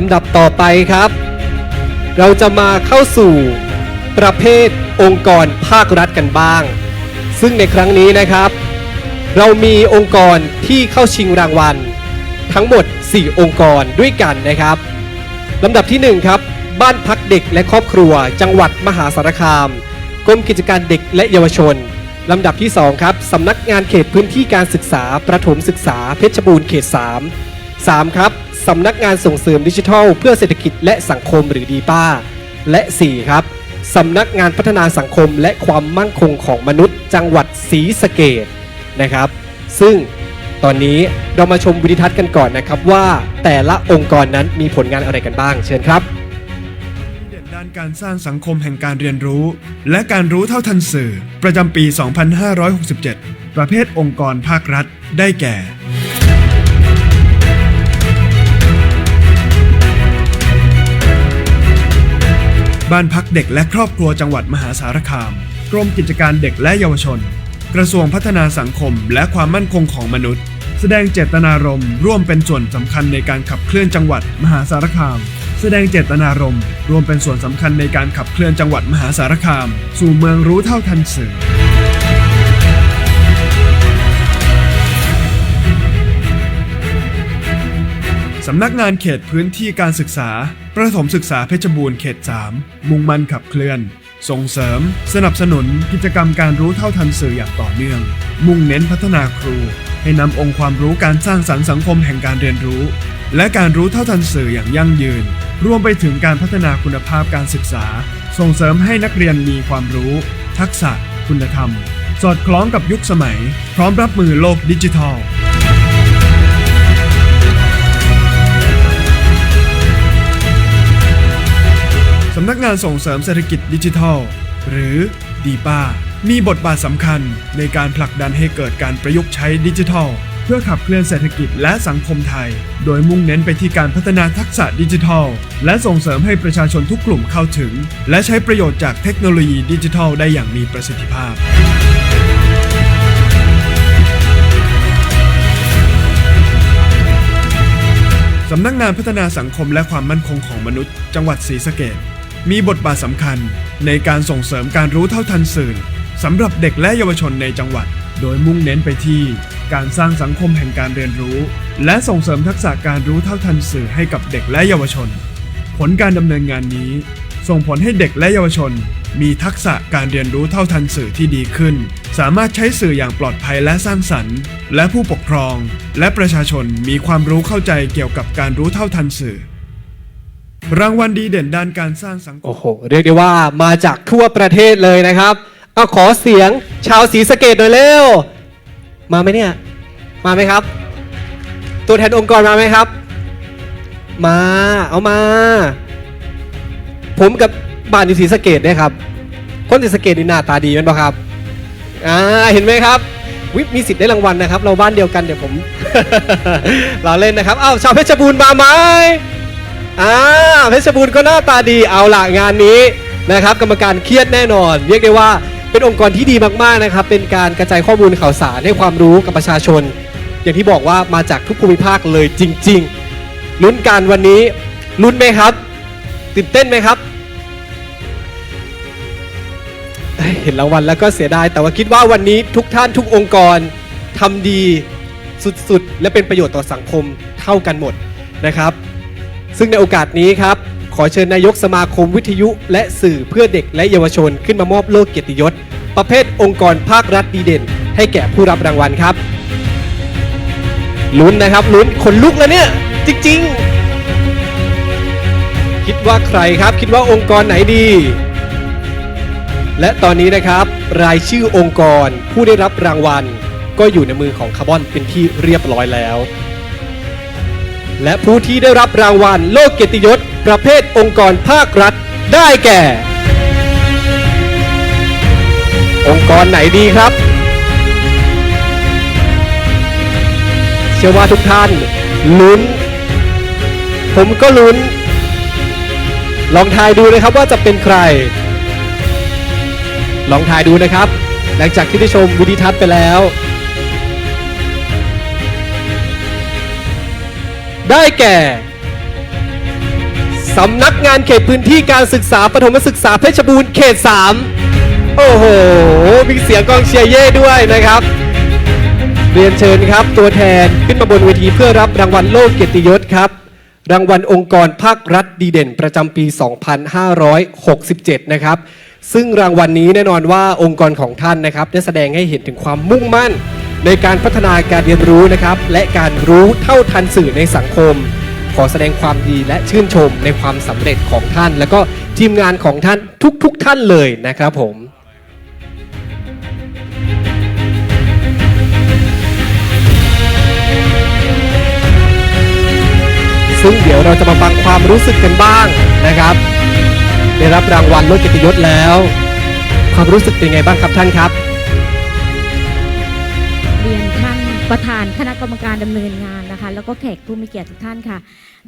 ลำดับต่อไปครับ เราจะมาเข้าสู่ประเภทองค์กรภาครัฐกันบ้าง ซึ่งในครั้งนี้นะครับ เรามีองค์กรที่เข้าชิงรางวัล ทั้งหมด 4 องค์กรด้วยกันนะครับลำดับที่ 1 ครับ บ้านพักเด็กและครอบครัว จังหวัดมหาสารคามกรมกิจการเด็กและเยาวชนลำดับที่ 2 ครับสำนักงานเขตพื้นที่การศึกษา ประถมศึกษาเพชรบูรณ์เขต 3 3 ครับ สำนักงานส่งเสริมดิจิทัล เพื่อเศรษฐกิจและสังคมหรือดีป้า และ 4 ครับสำนักงานพัฒนาสังคมและความมั่นคงของมนุษย์ จังหวัดศรีสะเกดนะครับ ซึ่งตอนนี้เรามาชมวิดีทัศน์กันก่อนนะครับว่าแต่ละองค์กรนั้นมีผลงานอะไรกันบ้าง เชิญครับเด่นด้านการสร้างสังคมแห่งการเรียนรู้ และการรู้เท่าทันสื่อ ประจำปี 2567 ประเภทองค์กรภาครัฐ ได้แก่ บ้านพักเด็กและครอบครัวจังหวัดมหาสารคาม กรมกิจการเด็กและเยาวชน กระทรวงพัฒนาสังคมและความมั่นคงของมนุษย์ แสดงเจตนารมณ์ร่วมเป็นส่วนสำคัญในการขับเคลื่อนจังหวัดมหาสารคาม แสดงเจตนารมณ์ร่วมเป็นส่วนสำคัญในการขับเคลื่อนจังหวัดมหาสารคาม สู่เมืองรู้เท่าทันสื่อ สำนักงานเขตพื้นที่การศึกษา ประถมศึกษาเพชรบูรณ์เขต 3 มุ่งมั่นขับเคลื่อน ส่งเสริม สนับสนุนกิจกรรมการรู้เท่าทันสื่ออย่างต่อเนื่อง มุ่งเน้นพัฒนาครู ให้นำองค์ความรู้การสร้างสรรค์สังคมแห่งการเรียนรู้ และการรู้เท่าทันสื่ออย่างยั่งยืน รวมไปถึงการพัฒนาคุณภาพการศึกษา ส่งเสริมให้นักเรียนมีความรู้ ทักษะ คุณธรรม สอดคล้องกับยุคสมัย พร้อมรับมือโลกดิจิทัลำนักงานส่งเสริมเศรษฐกิจดิจิทัล หรือดีป้ามีบทบาทสำคัญในการผลักดันให้เกิดการประยุกต์ใช้ดิจิทัล เพื่อขับเคลื่อนเศรษฐกิจและสังคมไทย โดยมุ่งเน้นไปที่การพัฒนาทักษะดิจิทัล และส่งเสริมให้ประชาชนทุกกลุ่มเข้าถึง และใช้ประโยชน์จากเทคโนโลยีดิจิทัลได้อย่างมีประสิทธิภาพสำนักงานพัฒนาสังคมและความมั่นคงของมนุษย์ จังหวัดศรีสะเกษ มีบทบาทสำคัญในการส่งเสริมการรู้เท่าทันสื่อสำหรับเด็กและเยาวชนในจังหวัด โดยมุ่งเน้นไปที่การสร้างสังคมแห่งการเรียนรู้ และส่งเสริมทักษะการรู้เท่าทันสื่อให้กับเด็กและเยาวชน ผลการดำเนินงานนี้ ส่งผลให้เด็กและเยาวชน มีทักษะการเรียนรู้เท่าทันสื่อที่ดีขึ้น สามารถใช้สื่ออย่างปลอดภัยและสร้างสรรค์ และผู้ปกครอง และประชาชนมีความรู้เข้าใจเกี่ยวกับการรู้เท่าทันสื่อ รางวัลดีเด่นด้านการสร้างสังคม โอ้โห เรียกได้ว่ามาจากทั่วประเทศเลยนะครับเอาขอเสียงชาวศรีสะเกดหน่อยเร็ว มาไหมเนี่ย มาไหมครับ ตัวแทนองค์กรมาไหมครับ มา เอามา ผมกับบ้านอยู่ศรีสะเกดเนี่ยครับ คนศรีสะเกดนี่หน้าตาดีแมันปะครับ อ่า เห็นไหมครับวิมีสิทธิ์ได้รางวัลนะครับ เราบ้านเดียวกันเดี๋ยวผม เราเล่นนะครับ อ้าวชาวเพชรบูรณ์มาไหม อ่าเพชรบูรณ์ก็หน้าตาดีเอาล่ะงานนี้นะครับ กรรมการเครียดแน่นอน เรียกได้ว่าเป็นองค์กรที่ดีมากๆนะครับ เป็นการกระจายข้อมูลข่าวสารให้ความรู้กับประชาชน อย่างที่บอกว่ามาจากทุกภูมิภาคเลยจริง ๆ ลุ้นการวันนี้ลุ้นไหมครับตื่นเต้นไหมครับเอ้ยเห็นรางวัลแล้วก็เสียดาย แต่ว่าคิดว่าวันนี้ทุกท่านทุกองค์กรทำดีสุดๆ และเป็นประโยชน์ต่อสังคมเท่ากันหมดนะครับ ซึ่งในโอกาสนี้ครับ ขอเชิญนายกสมาคมวิทยุ และสื่อเพื่อเด็กและเยาวชนขึ้นมามอบโล่เกียรติยศ ประเภทองค์กรภาครัฐดีเด่น ให้แก่ผู้รับรางวัลครับลุ้นนะครับลุ้นขนลุกแล้วเนี่ย จริง ๆ คิดว่าใครครับ คิดว่าองค์กรไหนดี และตอนนี้นะครับ รายชื่อองค์กรผู้ได้รับรางวัล ก็อยู่ในมือของคาร์บอนเป็นที่เรียบร้อยแล้ว และผู้ที่ได้รับรางวัลโลกเกียรติยศ ประเภทองค์กรภาครัฐ ได้แก่ องค์กรไหนดีครับ เชื่อว่าทุกท่านลุ้น ผมก็ลุ้น ลองทายดูนะครับว่าจะเป็นใคร ลองทายดูนะครับ หลังจากที่ได้ชมวิดีทัศน์ไปแล้ว ได้แก่สำนักงานเขตพื้นที่การศึกษาปฐมศึกษาเพชรบูรณ์เขต 3 โอ้โห มีเสียงกองเชียร์เย่ด้วยนะครับ เรียนเชิญครับ ตัวแทนขึ้นมาบนเวทีเพื่อรับรางวัลโลกเกียรติยศครับ รางวัลองค์กรภาครัฐดีเด่นประจำปี 2567 นะครับ ซึ่งรางวัลนี้แน่นอนว่าองค์กรของท่านนะครับ ได้แสดงให้เห็นถึงความมุ่งมั่น ในการพัฒนาการเรียนรู้นะครับ และการรู้เท่าทันสื่อในสังคม ขอแสดงความดีและชื่นชมในความสำเร็จของท่าน แล้วก็ทีมงานของท่านทุกๆทท่านเลยนะครับผมซึ่งเดี๋ยวเราจะมาฟังความรู้สึกกันบ้างนะครับ ได้รับรางวัลโลกเกียรติยศแล้ว ความรู้สึกเป็นไงบ้างครับท่านครับ ประธานคณะกรรมการดำเนินงานนะคะ แล้วก็แขกผู้มีเกียรติทุกท่านค่ะ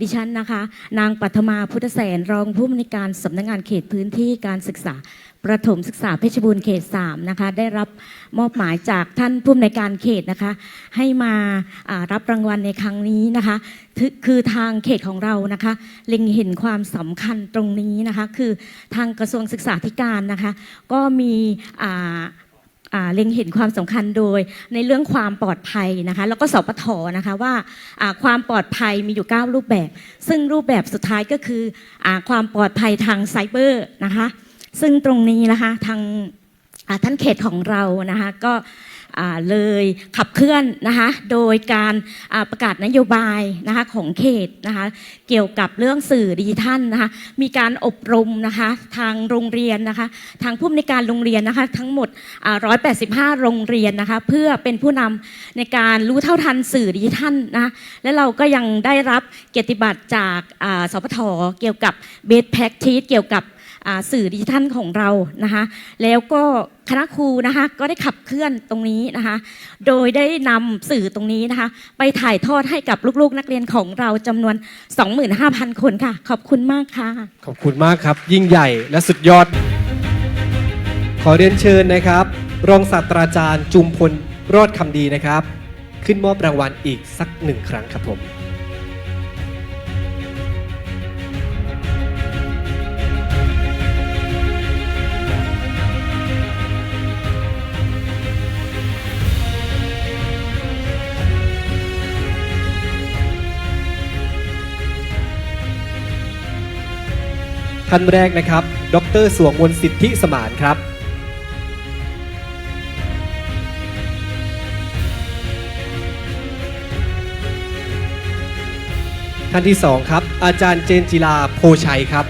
ดิฉันนะคะ นางปัทมาพุทธแสนรองผู้อำนวยการสำนักงานเขตพื้นที่การศึกษาประถมศึกษาเพชรบูรณ์เขต3นะคะได้รับมอบหมายจากท่านผู้อำนวยการเขตนะคะ ให้มาารับรางวัลในครั้งนี้นะคะ คือทางเขตของเรานะคะ เล็งเห็นความสำคัญตรงนี้นะคะ คือทางกระทรวงศึกษาธิการนะคะ ก็มีอ่า เล็งเห็นความสำคัญโดยในเรื่องความปลอดภัยนะคะแล้วก็สปทนะคะว่าความปลอดภัยมีอยู่ 9 รูปแบบ ซึ่งรูปแบบสุดท้ายก็คืออความปลอดภัยทางไซเบอร์นะคะซึ่งตรงนี้นะคะทางท่านเขตของเรานะคะก็ เลยขับเคลื่อนนะคะโดยการประกาศนโยบายนะคะของเขตนะคะเกี่ยวกับเรื่องสื่อดิจิทัลนะคะมีการอบรมนะคะทางโรงเรียนนะคะทางผู้อำนวยการโรงเรียนนะคะทั้งหมด 185 โรงเรียนนะคะเพื่อเป็นผู้นำในการรู้เท่าทันสื่อดิจิทัลนะะและเราก็ยังได้รับเกียรติบัตรจากสพทเกี่ยวกับ Best Practice เกี่ยวกับ สื่อดิจิทัลของเรานะคะแล้วก็คณะครูนะคะก็ได้ขับเคลื่อนตรงนี้นะคะโดยได้นำสื่อตรงนี้นะคะไปถ่ายทอดให้กับลูกๆ นักเรียนของเราจำนวน 25,000 คนค่ะ ขอบคุณมากค่ะ ขอบคุณมากครับ ยิ่งใหญ่และสุดยอด ขอเรียนเชิญนะครับ รองศาสตราจารย์จุมพลรอดคำดีนะครับ ขึ้นมอบรางวัลอีกสักหนึ่งครั้งครับผม ท่านแรกนะครับ ดรสวงมนสิทธิสมานครับ ท่านที่สองครับ อาจารย์เจนจิลาโพชัยครับ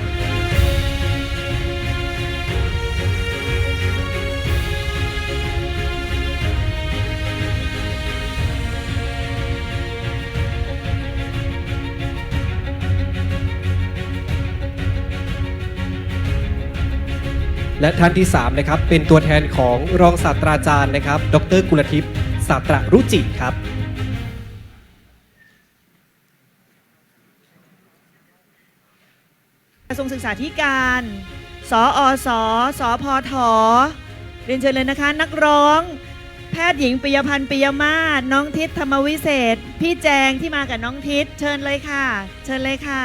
และท่านที่3นะครับเป็นตัวแทนของรองศาสตราจารย์นะครับ ดรกุลทิพย์ศาสตรรุจิครับกระทรวงศึกษาธิการสออสสพทเรียนเชิญเลยนะคะ นักร้อง แพทย์หญิงปิยพันธ์ปิยมาศน้องทิศธรรมวิเศษ พี่แจงที่มากับน้องทิศเชิญเลยค่ะ เชิญเลยค่ะ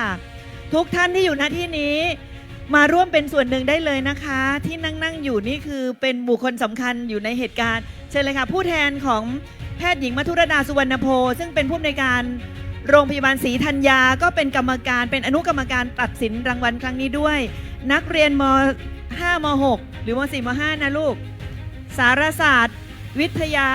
ทุกท่านที่อยู่ณที่นี้ มาร่วมเป็นส่วนหนึ่งได้เลยนะคะ ที่นั่งนั่งอยู่นี่คือเป็นบุคคลสำคัญอยู่ในเหตุการณ์ เชิญเลยค่ะ ผู้แทนของแพทย์หญิงมัทุรดาสุวรรณโพซึ่งเป็นผู้อำนวยการโรงพยาบาลศรีธัญญาก็เป็นกรรมการเป็นอนุกรรมการตัดสินรางวัลครั้งนี้ด้วย นักเรียนม 5 ม 6 หรือม 4 ม 5 นะลูก สารศาสตร์ วิทยา